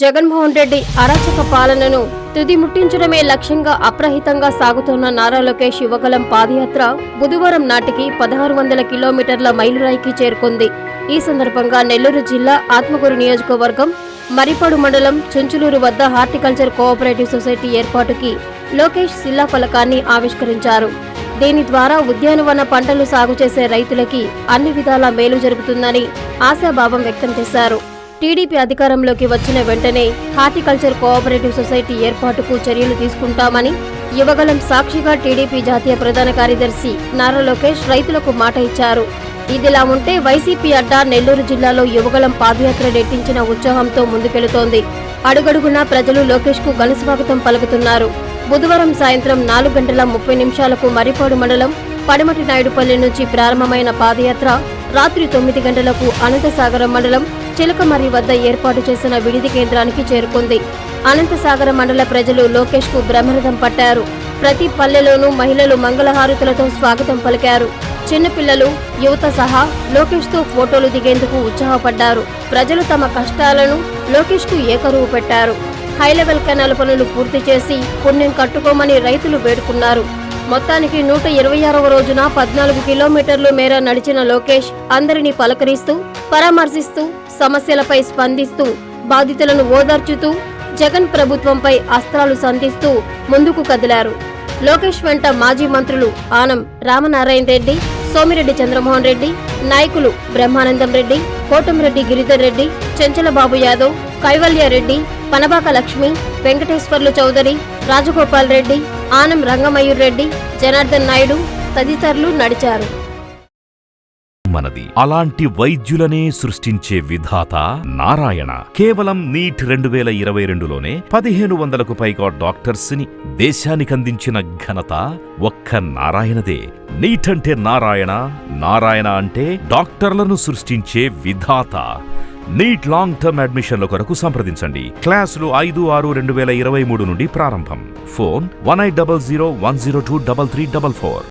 జగన్మోహన్ రెడ్డి అరాచక పాలనను తుది ముట్టించడమే లక్ష్యంగా అప్రహితంగా సాగుతున్న నారా లోకేష్ యువకలం పాదయాత్ర బుధవారం నాటికి పదహారు వందల కిలోమీటర్ల మైలురాయికి చేరుకుంది. ఈ సందర్భంగా నెల్లూరు జిల్లా ఆత్మకూరు నియోజకవర్గం మరిపాడు మండలం చుంచులూరు వద్ద హార్టికల్చర్ కోఆపరేటివ్ సొసైటీ ఏర్పాటుకి లోకేష్ శిలా ఫలకాన్ని ఆవిష్కరించారు. దీని ద్వారా ఉద్యానవన పంటలు సాగు చేసే రైతులకి అన్ని విధాల మేలు జరుగుతుందని ఆశాభావం వ్యక్తం చేశారు. టీడీపీ అధికారంలోకి వచ్చిన వెంటనే హార్టికల్చర్ కోఆపరేటివ్ సొసైటీ ఏర్పాటుకు చర్యలు తీసుకుంటామని యువగలం సాక్షిగా టీడీపీ జాతీయ ప్రధాన కార్యదర్శి నారా లోకేష్ రైతులకు మాట ఇచ్చారు. ఇదిలా ఉంటే వైసీపీ అడ్డా నెల్లూరు జిల్లాలో యువగలం పాదయాత్ర నెట్టించిన ఉత్సాహంతో ముందుకెళుతోంది. అడుగడుగునా ప్రజలు లోకేష్కు ఘనస్వాగతం పలుకుతున్నారు. బుధవారం సాయంత్రం నాలుగు గంటల ముప్పై నిమిషాలకు మరిపాడు మండలం పడమటి నాయుడుపల్లి నుంచి ప్రారంభమైన పాదయాత్ర రాత్రి తొమ్మిది గంటలకు అనంతసాగరం మండలం చిలకమర్రి వద్ద ఏర్పాటు చేసిన విడిది కేంద్రానికి చేరుకుంది. అనంతసాగర మండల ప్రజలు లోకేష్కు బ్రహ్మరథం పట్టారు. ప్రతి పల్లెలోనూ మహిళలు మంగళహారతులతో స్వాగతం పలికారు. చిన్నపిల్లలు యువత సహా లోకేష్తో ఫోటోలు దిగేందుకు ఉత్సాహపడ్డారు. ప్రజలు తమ కష్టాలను లోకేష్కు ఏకరువు పెట్టారు. హైలెవెల్ కెనాల్ పనులు పూర్తి చేసి పుణ్యం కట్టుకోమని రైతులు వేడుకున్నారు. మొత్తానికి నూట ఇరవై ఆరవ రోజున పద్నాలుగు కిలోమీటర్లు మేర నడిచిన లోకేష్ అందరినీ పలకరిస్తూ పరామర్శిస్తూ సమస్యలపై స్పందిస్తూ బాధితులను ఓదార్చుతూ జగన్ ప్రభుత్వంపై అస్త్రాలు సంధిస్తూ ముందుకు కదిలారు. లోకేష్ వెంట మాజీ మంత్రులు ఆనం రామనారాయణ రెడ్డి సోమిరెడ్డి చంద్రమోహన్ రెడ్డి నాయకులు బ్రహ్మానందం రెడ్డి కోటంరెడ్డి గిరిధర్ రెడ్డి చెంచలబాబు యాదవ్ కైవల్య రెడ్డి పనబాక లక్ష్మి వెంకటేశ్వర్లు చౌదరి రాజగోపాల్ రెడ్డి ఆనం రంగమయూర్ రెడ్డి జనార్దన్ నాయుడు తదితరులు నడిచారు. మనది అలాంటి వైద్యులనే సృష్టించే విధాత నారాయణ. కేవలం నీట్ రెండు వేల ఇరవై రెండులోనే పదిహేను వందలకు పైగా డాక్టర్స్ని దేశానికందించిన ఘనత ఒక్క నారాయణదే. నీట్ అంటే నారాయణ నారాయణ అంటే డాక్టర్లను సృష్టించే విధాత. నీట్ లాంగ్ టర్మ్ అడ్మిషన్ల కొరకు సంప్రదించండి. క్లాసులు ఐదు ఆరు రెండు వేల ఇరవై మూడు నుండి ప్రారంభం. phone 1800 102 3344.